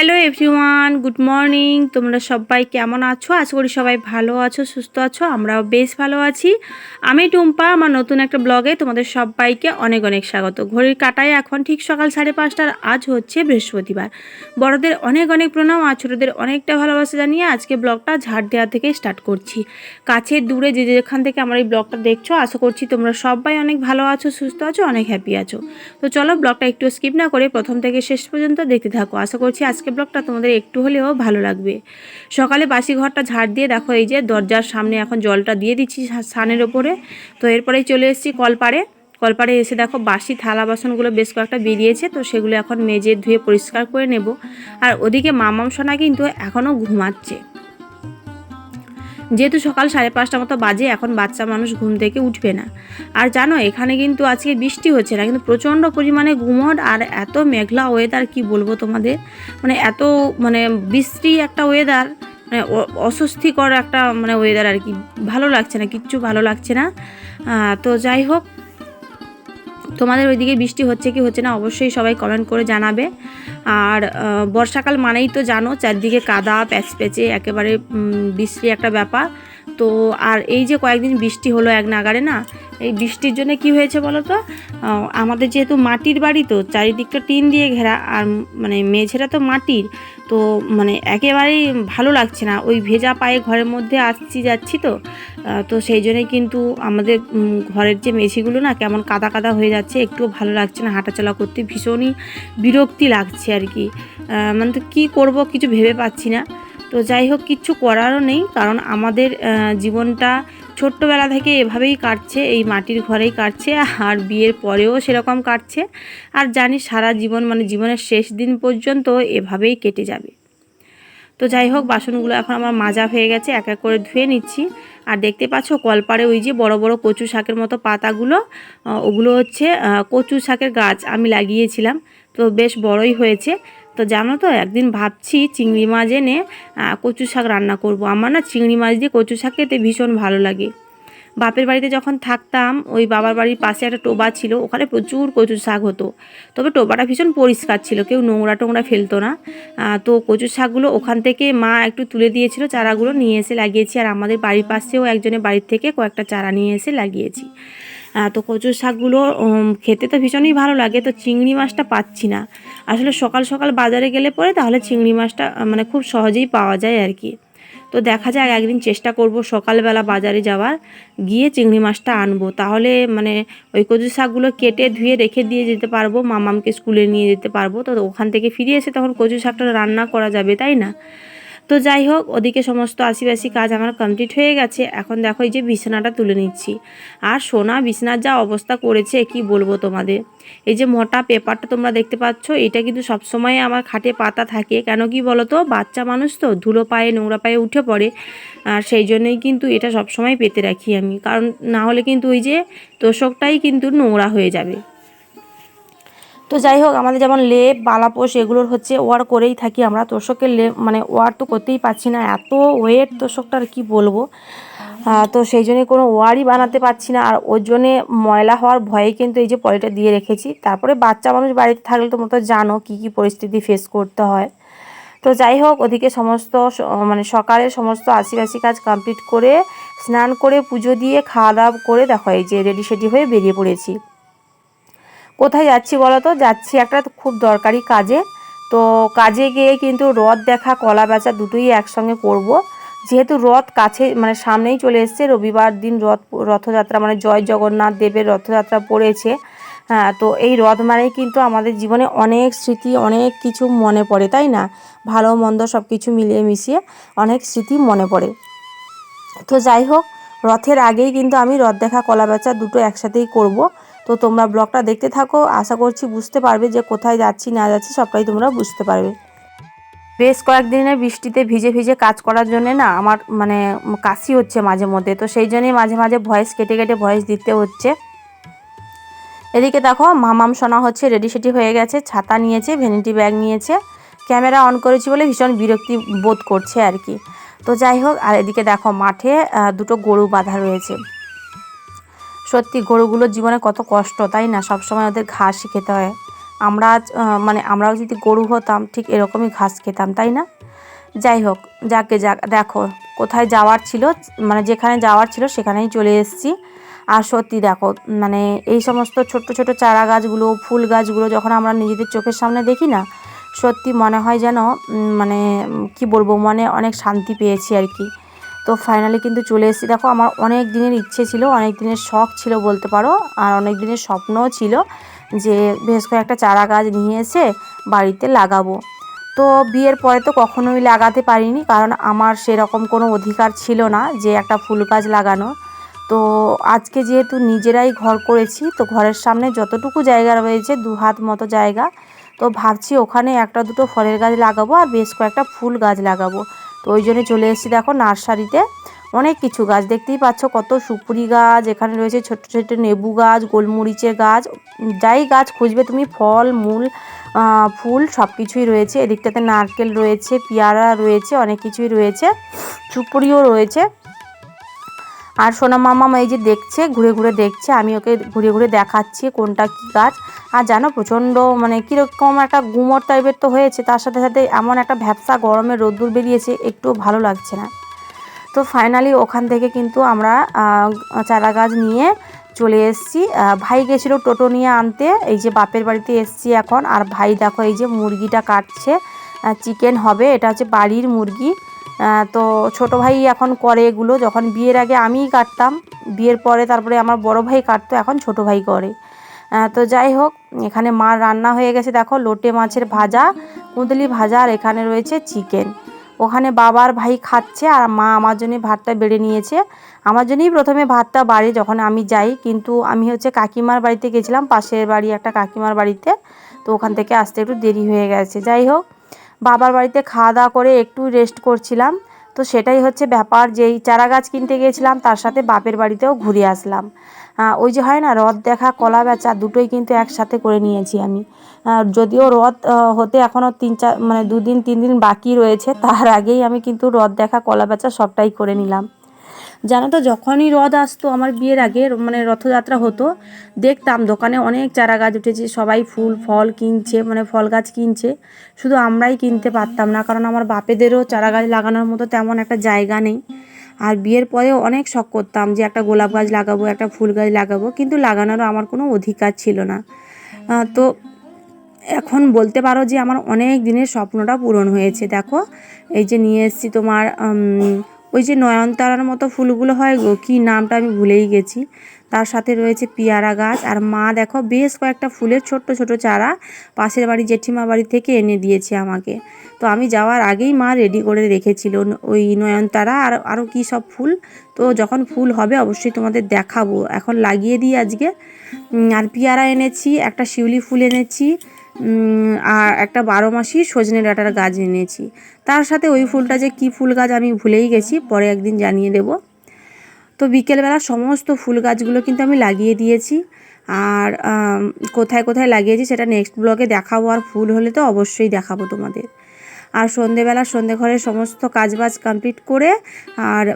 Hello everyone good morning তোমরা সবাই কেমন আছো? আশা করি সবাই ভালো আছো, সুস্থ আছো। আমরাও বেশ ভালো আছি। আমি টুম্পা, আমার নতুন একটা ব্লগে তোমাদের সবাইকে অনেক অনেক স্বাগত। ঘড়ির কাটায় এখন ঠিক সকাল সাড়ে পাঁচটার, আজ হচ্ছে বৃহস্পতিবার। বড়দের অনেক অনেক প্রণাম, আর ছোটোদের অনেকটা ভালোবাসা জানিয়ে আজকে ব্লগটা ঝাড় দেওয়া থেকে স্টার্ট করছি। কাছে দূরে যে যেখান থেকে আমার এই ব্লগটা দেখছ, আশা করছি তোমরা সবাই অনেক ভালো আছো, সুস্থ আছো, অনেক হ্যাপি আছো। তো চলো ব্লগটা একটু স্কিপ না করে প্রথম থেকে শেষ পর্যন্ত দেখতে থাকো। আশা করছি আজকে ব্লগটা তোমাদের একটু হলেও ভালো লাগবে। সকালে বাসি ঘরটা ঝাড় দিয়ে দেখো এই যে দরজার সামনে এখন জলটা দিয়ে দিচ্ছি সানের ওপরে। তো এরপরেই চলে এসেছি কলপাড়ে। কলপাড়ে এসে দেখো বাসি থালা বাসনগুলো বেশ কয়েকটা বেরিয়েছে, তো সেগুলো এখন মেজে ধুয়ে পরিষ্কার করে নেব। আর ওদিকে মামাম সোনা কিন্তু এখনও ঘুমাচ্ছে। যেহেতু সকাল সাড়ে পাঁচটা মতো বাজে, এখন বাচ্চা মানুষ ঘুম থেকে উঠবে না। আর জানো, এখানে কিন্তু আজকে বৃষ্টি হচ্ছে না, কিন্তু প্রচণ্ড পরিমাণে ঘুমট আর এত মেঘলা ওয়েদার কি বলব তোমাদের? মানে এত মানে বৃষ্টি একটা ওয়েদার মানে অস্বস্তিকর একটা মানে ওয়েদার আর কি। ভালো লাগছে না, কিচ্ছু ভালো লাগছে না। তো যাই হোক তোমাদের ওইদিকে বৃষ্টি হচ্ছে কি হচ্ছে না অবশ্যই সবাই কমেন্ট করে জানাবে। আর বর্ষাকাল মানেই তো জানো, চারদিকে কাদা প্যাচ প্যাচে একেবারে বৃষ্টি একটা ব্যাপার। তো আর এই যে কয়েকদিন বৃষ্টি হলো এক নাগারে না, এই বৃষ্টির জন্য কি হয়েছে বলো তো? আমাদের যেহেতু মাটির বাড়ি তো, চারিদিকটা টিন দিয়ে ঘেরা আর মানে মেঝেরা তো মাটির, তো মানে একেবারেই ভালো লাগছে না। ওই ভেজা পায়ে ঘরের মধ্যে আসছি যাচ্ছি তো তো সেই জন্যই কিন্তু আমাদের ঘরের যে মেঝেগুলো না কেমন কাদা কাদা হয়ে যাচ্ছে একটু ভালো লাগছে না, হাঁটাচলা করতে ভীষণই বিরক্তি লাগছে আর কি। মানে তো কী করব কিছু ভেবে পাচ্ছি না। তো যাই হোক কিচ্ছু করারও নেই, কারণ আমাদের জীবনটা ছোট্টবেলা থেকে এভাবেই কাটছে, এই মাটির ঘরেই কাটছে, আর বিয়ের পরেও সেরকম কাটছে। আর জানি সারা জীবন মানে জীবনের শেষ দিন পর্যন্ত এভাবেই কেটে যাবে। তো যাই হোক, বাসনগুলো এখন আমার মাজা হয়ে গেছে, এক এক করে ধুয়ে নিচ্ছি। আর দেখতে পাচ্ছ কলপাড়ে ওই যে বড় বড় কচু শাকের মতো পাতাগুলো ওগুলো হচ্ছে কচু শাকের গাছ আমি লাগিয়েছিলাম। তো বেশ বড়ই হয়েছে। তো জানো তো, একদিন ভাবছি চিংড়ি মাছ এনে কচু শাক রান্না করব। আমার না চিংড়ি মাছ দিয়ে কচু শাক খেতে ভীষণ ভালো লাগে। বাপের বাড়িতে যখন থাকতাম, ওই বাবার বাড়ির পাশে একটা টোবা ছিল, ওখানে প্রচুর কচু শাক হতো। তবে টোবাটা ভীষণ পরিষ্কার ছিল, কেউ নোংরা টোংরা ফেলতো না। তো কচু শাকগুলো ওখান থেকে মা একটু তুলে দিয়েছিল, চারাগুলো নিয়ে এসে লাগিয়েছি। আর আমাদের বাড়ির পাশেও একজনের বাড়ির থেকে কয়েকটা চারা নিয়ে এসে লাগিয়েছি। তো কচু শাকগুলো খেতে তো ভীষণই ভালো লাগে, তো চিংড়ি মাছটা পাচ্ছি না। আসলে সকাল সকাল বাজারে গেলে পরে তাহলে চিংড়ি মাছটা মানে খুব সহজেই পাওয়া যায় আর কি। তো দেখা যাক, একদিন চেষ্টা করব সকালবেলা বাজারে যাওয়ার, গিয়ে চিংড়ি মাছটা আনব। তাহলে মানে ওই কচু শাকগুলো কেটে ধুয়ে রেখে দিয়ে যেতে পারব, মামামকে স্কুলে নিয়ে যেতে পারব। তো ওখান থেকে ফিরে এসে তখন কচু শাকটা রান্না করা যাবে, তাই না? তো যাই হোক, ওদিকে সমস্ত আশিবাসি কাজ আমার কমপ্লিট হয়ে গেছে। এখন দেখো এই যে বিছানাটা তুলে নিচ্ছি। আর সোনা, বিছানার যা অবস্থা করেছে, কি বলব তোমাদের? এই যে মোটা পেপারটা তোমরা দেখতে পাচ্ছ, এটা কিন্তু সবসময় আমার খাটে পাতা থাকে। কেন কি বলো তো বাচ্চা মানুষ তো, ধুলো পায়ে, নোংরা পায়ে উঠে পড়ে। আর সেই জন্যই কিন্তু এটা সবসময় পেতে রাখি আমি। কারণ না হলে কিন্তু ওই যে তোষকটাই কিন্তু নোংরা হয়ে যাবে। তো যাই হোক, আমাদের যেমন লেপ বালাপোষ এগুলোর হচ্ছে ওয়ার করেই থাকি আমরা। তোষকের লেপ মানে ওয়ার তো করতেই পারছি না, এত ওয়েট তোষকটার কি বলব? তো সেই জন্য কোনো ওয়ারই বানাতে পারছি না। আর ওর জন্যে ময়লা হওয়ার ভয়ে কিন্তু এই যে পলিটা দিয়ে রেখেছি। তারপরে বাচ্চা মানুষ বাড়িতে থাকলে তোমরা তো জানো কী কী পরিস্থিতি ফেস করতে হয়। তো যাই হোক, ওদিকে সমস্ত মানে সকালে সমস্ত আশিবাসি কাজ কমপ্লিট করে, স্নান করে, পুজো দিয়ে, খাওয়া দাওয়া করে, দেখো এই যে রেডি সেডি হয়ে বেরিয়ে পড়েছি। কোথায় যাচ্ছি বলো তো? যাচ্ছি একটা খুব দরকারি কাজে। তো কাজে গিয়ে কিন্তু রথ দেখা, কলা বেচা দুটোই একসঙ্গে করব। যেহেতু রথ কাছে মানে সামনেই চলে এসছে, রবিবার দিন রথ, রথযাত্রা মানে জয় জগন্নাথ দেবের রথযাত্রা পড়েছে। হ্যাঁ তো এই রথ মানেই কিন্তু আমাদের জীবনে অনেক স্মৃতি, অনেক কিছু মনে পড়ে, তাই না? ভালো, মন্দ সব কিছু মিলিয়ে মিশিয়ে অনেক স্মৃতি মনে পড়ে। তো যাই হোক, রথের আগেই কিন্তু আমি রথ দেখা, কলা বেচা দুটো একসাথেই করব। তো তোমরা ব্লগটা দেখতে থাকো। আশা করছি বুঝতে পারবে যে কোথায় যাচ্ছি, না যাচ্ছি, সবটাই তোমরা বুঝতে পারবে। বেশ কয়েকদিনের বৃষ্টিতে ভিজে ভিজে কাজ করার জন্য না আমার মানে কাশি হচ্ছে মাঝে মধ্যে। তো সেই জন্যই মাঝে মাঝে ভয়েস কেটে কেটে ভয়েস দিতে হচ্ছে। এদিকে দেখো, মামাম সোনা হচ্ছে রেডি সেডি হয়ে গেছে, ছাতা নিয়েছে ভ্যানিটি ব্যাগ নিয়েছে। ক্যামেরা অন করেছি বলে ভীষণ বিরক্তি বোধ করছে আর কি। তো যাই হোক, আর এদিকে দেখো মাঠে দুটো গরু বাঁধা রয়েছে। সত্যি গরুগুলোর জীবনে কত কষ্ট, তাই না? সবসময় ওদের ঘাসই খেতে হয়। আমরা মানে আমরাও যদি গরু হতাম, ঠিক এরকমই ঘাস খেতাম, তাই না? যাই হোক, যাকে যাক, দেখো, কোথায় যাওয়ার ছিল মানে যেখানে যাওয়ার ছিল সেখানেই চলে এসেছি। আর সত্যি দেখো মানে এই সমস্ত ছোট্ট ছোট চারা গাছগুলো, ফুল গাছগুলো যখন আমরা নিজেদের চোখের সামনে দেখি না, সত্যি মনে হয় যেন মানে কি বলব, মনে অনেক শান্তি পেয়েছি আর কি। তো ফাইনালি কিন্তু চলে এসেছি। দেখো, আমার অনেক দিনের ইচ্ছে ছিল, অনেক দিনের শখ ছিল বলতে পারো, আর অনেক দিনের স্বপ্নও ছিল যে বেশ কয়েকটা চারা গাছ নিয়ে এসে বাড়িতে লাগাবো। তো বিয়ের পরে তো কখনোই লাগাতে পারিনি, কারণ আমার সেরকম কোনো অধিকার ছিল না যে একটা ফুল গাছ লাগানো। তো আজকে যেহেতু নিজেরাই ঘর করেছি, তো ঘরের সামনে যতটুকু জায়গা রয়েছে, দু হাত মতো জায়গা, তো ভাবছি ওখানে একটা দুটো ফলের গাছ লাগাবো আর বেশ কয়েকটা ফুল গাছ লাগাবো। তো ওই জন্য চলে এসেছি দেখো নার্সারিতে। অনেক কিছু গাছ, দেখতেই পাচ্ছ কত সুপুরি গাছ, এখানে রয়েছে ছোট ছোট নেবু গাছ, গোলমরিচের গাছ, যাই গাছ খুঁজবে তুমি, ফল, মূল ফুল সব কিছুই রয়েছে। এদিকটাতে নারকেল রয়েছে, পেয়ারা রয়েছে, অনেক কিছুই রয়েছে, সুপুরিও রয়েছে। আর সোনা মামা এই যে দেখছে, ঘুরে ঘুরে দেখছে, আমি ওকে ঘুরে ঘুরে দেখাচ্ছি কোনটা কী গাছ। আর জানো, প্রচণ্ড মানে কীরকম একটা গুমর টাইপের তো হয়েছে, তার সাথে সাথে এমন একটা ভ্যাপসা গরমে রোদ্দুর বেরিয়েছে, একটু ভালো লাগছে না। তো ফাইনালি ওখান থেকে কিন্তু আমরা চারা গাছ নিয়ে চলে এসেছি। ভাই গেছিল টোটো নিয়ে আনতে, এই যে বাপের বাড়িতে এসেছি এখন। আর ভাই দেখো, এই যে মুরগিটা কাটছে চিকেন হবে, এটা হচ্ছে বাড়ির মুরগি। তো ছোট ভাই এখন করে এগুলো। যখন বিয়ের আগে আমিই কাটতাম, বিয়ের পরে তারপরে আমার বড় ভাই কাটতো, এখন ছোট ভাই করে। তো যাই হোক, এখানে মার রান্না হয়ে গেছে। দেখো, লোটে মাছের ভাজা, কুঁদলি ভাজা, আর এখানে রয়েছে চিকেন। ওখানে বাবার ভাই খাচ্ছে, আর মা আমার জন্য ভাতটা বেড়ে নিয়েছে। আমার জন্যই প্রথমে ভাতটা বাড়ে যখন আমি যাই, কিন্তু আমি হচ্ছে কাকিমার বাড়িতে গেছিলাম, পাশের বাড়ি, একটা কাকিমার বাড়িতে। তো ওখান থেকে আসতে একটু দেরি হয়ে গেছে। যাই হোক বাবার বাড়িতে খাওয়া দাওয়া করে একটু রেস্ট করছিলাম। তো সেটাই হচ্ছে ব্যাপার, যেই চারা গাছ কিনতে গিয়েছিলাম, তার সাথে বাপের বাড়িতেও ঘুরে আসলাম। ওই যে হয় না, রথ দেখা, কলা বেচা, দুটোই কিন্তু একসাথে করে নিয়েছি আমি। যদিও রথ হতে এখনও তিন চার মানে দুদিন তিন দিন বাকি রয়েছে, তার আগেই আমি কিন্তু রথ দেখা, কলা বেচা সবটাই করে নিলাম। জানো তো, যখনই রথ আসতো, আমার বিয়ের আগে মানে রথযাত্রা হতো, দেখতাম দোকানে অনেক চারা গাছ উঠেছে, সবাই ফুল, ফল কিনছে মানে ফল গাছ কিনছে। শুধু আমরাই কিনতে পারতাম না, কারণ আমার বাপেদেরও চারা গাছ লাগানোর মতো তেমন একটা জায়গা নেই। আর বিয়ের পরেও অনেক শখ করতাম যে একটা গোলাপ গাছ লাগাবো, একটা ফুল গাছ লাগাবো, কিন্তু লাগানোরও আমার কোনো অধিকার ছিল না। তো এখন বলতে পারো যে আমার অনেক দিনের স্বপ্নটা পূরণ হয়েছে, দেখো। এই যে নিয়ে এসেছি তোমার ওই যে নয়নতারার মতো ফুলগুলো হয় গো, কী নামটা আমি ভুলেই গেছি। তার সাথে রয়েছে পিয়ারা গাছ। আর মা দেখো, বেশ কয়েকটা ফুলের ছোট্ট ছোট চারা পাশের বাড়ি জেঠিমা বাড়ি থেকে এনে দিয়েছে আমাকে। তো আমি যাওয়ার আগেই মা রেডি করে রেখেছিল ওই নয়নতারা। আর আরও কী সব ফুল? তো যখন ফুল হবে অবশ্যই তোমাদের দেখাবো। এখন লাগিয়ে দিই আজকে। আর পিয়ারা এনেছি, একটা শিউলি ফুল এনেছি আর একটা বারো মাসি সজনে ডাঁটার গাছ এনেছি। তার সাথে ওই ফুলটা যে কী ফুল গাছ আমি ভুলেই গেছি, পরে একদিন জানিয়ে দেবো। তো বিকেলবেলা সমস্ত ফুল গাছগুলো কিন্তু আমি লাগিয়ে দিয়েছি। আর কোথায় কোথায় লাগিয়েছি সেটা নেক্সট ব্লগে দেখাবো, আর ফুল হলে তো অবশ্যই দেখাবো তোমাদের। আর সন্ধেবেলা সন্ধে ঘরে সমস্ত কাজবাজ কমপ্লিট করে, আর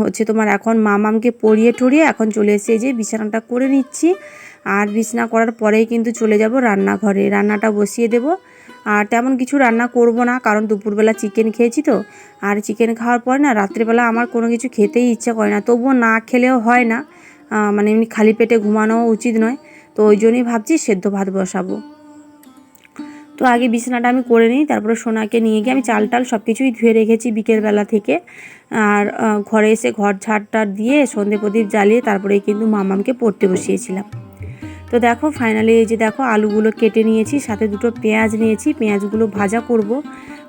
হচ্ছে তোমার এখন মামামকে পরিয়ে টরিয়ে এখন চলে এসে যে বিছানাটা করে নিচ্ছি। আর বিছানা করার পরেই কিন্তু চলে যাব রান্নাঘরে। রান্নাটা বসিয়ে দেব। আর তেমন কিছু রান্না করব না, কারণ দুপুরবেলা চিকেন খেয়েছি তো। আর চিকেন খাওয়ার পর না, রাত্রেবেলা আমার কোনো কিছু খেতেই ইচ্ছা করে না। তবুও না খেলেও হয় না। মানে এমনি খালি পেটে ঘুমানো উচিত নয়। তো ওই জন্যই ভাবছি সেদ্ধ ভাত বসাবো। তো আগে বিছানাটা আমি করে নিই, তারপরে সোনাকে নিয়ে গিয়ে আমি চাল টাল সব কিছুই ধুয়ে রেখেছি বিকেলবেলা থেকে। আর ঘরে এসে ঘর ঝাড় দিয়ে সন্ধে প্রদীপ জ্বালিয়ে তারপরে কিন্তু মামামকে পড়তে বসিয়েছিলাম। তো দেখো ফাইনালি এই যে দেখো, আলুগুলো কেটে নিয়েছি, সাথে দুটো পেঁয়াজ নিয়েছি, পেঁয়াজগুলো ভাজা করব।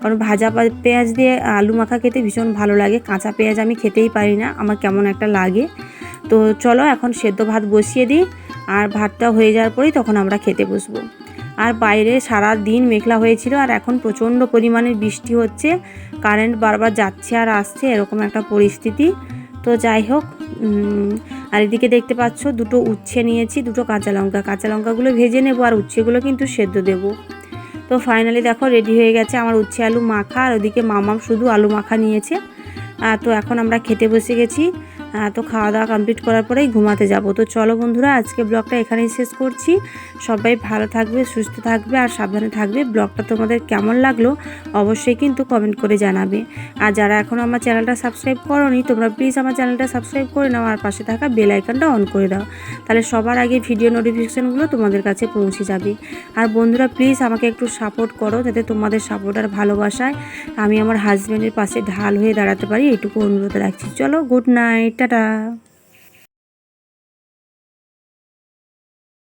কারণ ভাজা পেঁয়াজ দিয়ে আলু মাখা খেতে ভীষণ ভালো লাগে। কাঁচা পেঁয়াজ আমি খেতেই পারি না, আমার কেমন একটা লাগে। তো চলো, এখন সেদ্ধ ভাত বসিয়ে দিই, আর ভাতটা হয়ে যাওয়ার পরেই তখন আমরা খেতে বসবো। আর বাইরে সারা দিন মেঘলা হয়েছিল, আর এখন প্রচণ্ড পরিমাণে বৃষ্টি হচ্ছে। কারেন্ট বারবার যাচ্ছে আর আসছে, এরকম একটা পরিস্থিতি। তো যাই হোক আর এদিকে দেখতে পাচ্ছ দুটো উচ্ছে নিয়েছি, দুটো কাঁচা লঙ্কা। কাঁচা লঙ্কাগুলো ভেজে নেব আর উচ্ছেগুলো কিন্তু সেদ্ধ দেব। তো ফাইনালি দেখো রেডি হয়ে গেছে আমার উচ্ছে আলু মাখা, আর ওদিকে মামাম শুধু আলু মাখা নিয়েছে। তো এখন আমরা খেতে বসে গেছি। তো খাওয়া দাওয়া কমপ্লিট করার পরেই ঘুমাতে যাব। তো চলো বন্ধুরা, আজকে ব্লগটা এখানেই শেষ করছি। সবাই ভালো থাকবে, সুস্থ থাকবে আর সাবধানে থাকবে। ব্লগটা তোমাদের কেমন লাগল অবশ্যই কিন্তু কমেন্ট করে জানাবে। আর যারা এখন আমার চ্যানেলটা সাবস্ক্রাইব করোনি, তোমরা প্লিজ আমার চ্যানেলটা সাবস্ক্রাইব করে নাও আর পাশে থাকা বেল আইকনটা অন করে দাও। তাহলে সবার আগে ভিডিও নোটিফিকেশানগুলো তোমাদের কাছে পৌঁছে যাবে। আর বন্ধুরা প্লিজ আমাকে একটু সাপোর্ট করো যাতে তোমাদের সাপোর্ট আর ভালোবাসায় আমি আমার হাজব্যান্ডের পাশে ঢাল হয়ে দাঁড়াতে পারি। এইটুকু অনুরোধ রাখছি। চলো গুড নাইট টাটা